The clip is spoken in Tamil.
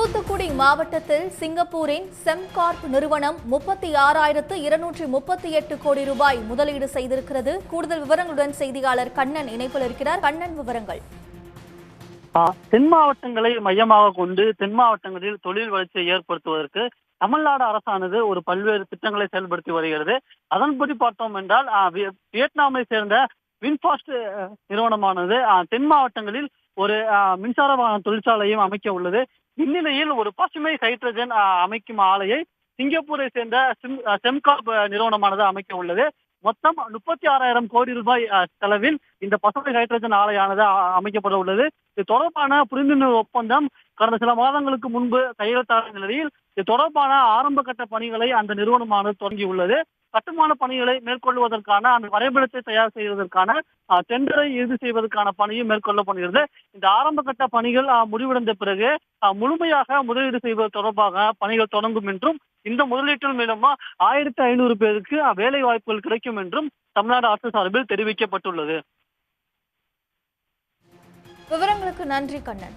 தூத்துக்குடி மாவட்டத்தில் சிங்கப்பூரின் செம்கார்ப் நிறுவனம் முப்பத்தி ஆறாயிரத்து இருநூற்றி முப்பத்தி எட்டு கோடி ரூபாய் முதலீடு செய்திருக்கிறது. கூடுதல் விவரங்களுடன் செய்தியாளர் கண்ணன் இணைப்பில் இருக்கிறார். கண்ணன் விவரங்கள். தென் மாவட்டங்களை மையமாக கொண்டு தென் மாவட்டங்களில் தொழில் வளர்ச்சியை ஏற்படுத்துவதற்கு தமிழ்நாடு அரசானது ஒரு பல்வேறு திட்டங்களை செயல்படுத்தி வருகிறது. அதன்படி பார்த்தோம் என்றால் வியட்நாமை சேர்ந்த வின்பாஸ்ட் நிறுவனமானது தென் மாவட்டங்களில் ஒரு மின்சார வாகன தொழிற்சாலையும் அமைக்க உள்ளது. இந்நிலையில் ஒரு பசுமை ஹைட்ரஜன் அமைக்கும் ஆலையை சிங்கப்பூரை சேர்ந்த செம்காப் நிறுவனமானது அமைக்க உள்ளது. மொத்தம் முப்பத்தி ஆறாயிரம் கோடி ரூபாய் செலவில் இந்த பசுமை ஹைட்ரஜன் ஆலையானது அமைக்கப்பட உள்ளது. இது தொடர்பான புரிந்துணர்வு ஒப்பந்தம் கடந்த சில மாதங்களுக்கு முன்பு கையெழுத்தான நிலையில் இது தொடர்பான ஆரம்ப கட்ட பணிகளை அந்த நிறுவனமானது தொடங்கியுள்ளது. கட்டுமான பணிகளை மேற்கொள்வதற்கான அந்த வரைபடத்தை தயார் செய்வதற்கான டெண்டரை இறுதி செய்வதற்கான பணியும் மேற்கொள்ளப்படுகிறது இந்த ஆரம்ப கட்ட பணிகள் முடிவடைந்த பிறகு முழுமையாக முதலீடு செய்வது தொடர்பாக பணிகள் தொடங்கும் என்றும் இந்த முதலீட்டின் மூலமா ஆயிரத்தி ஐநூறு பேருக்கு வேலை வாய்ப்புகள் கிடைக்கும் என்றும் தமிழ்நாடு அரசு சார்பில் தெரிவிக்கப்பட்டுள்ளது. விவரங்களுக்கு நன்றி கண்ணன்.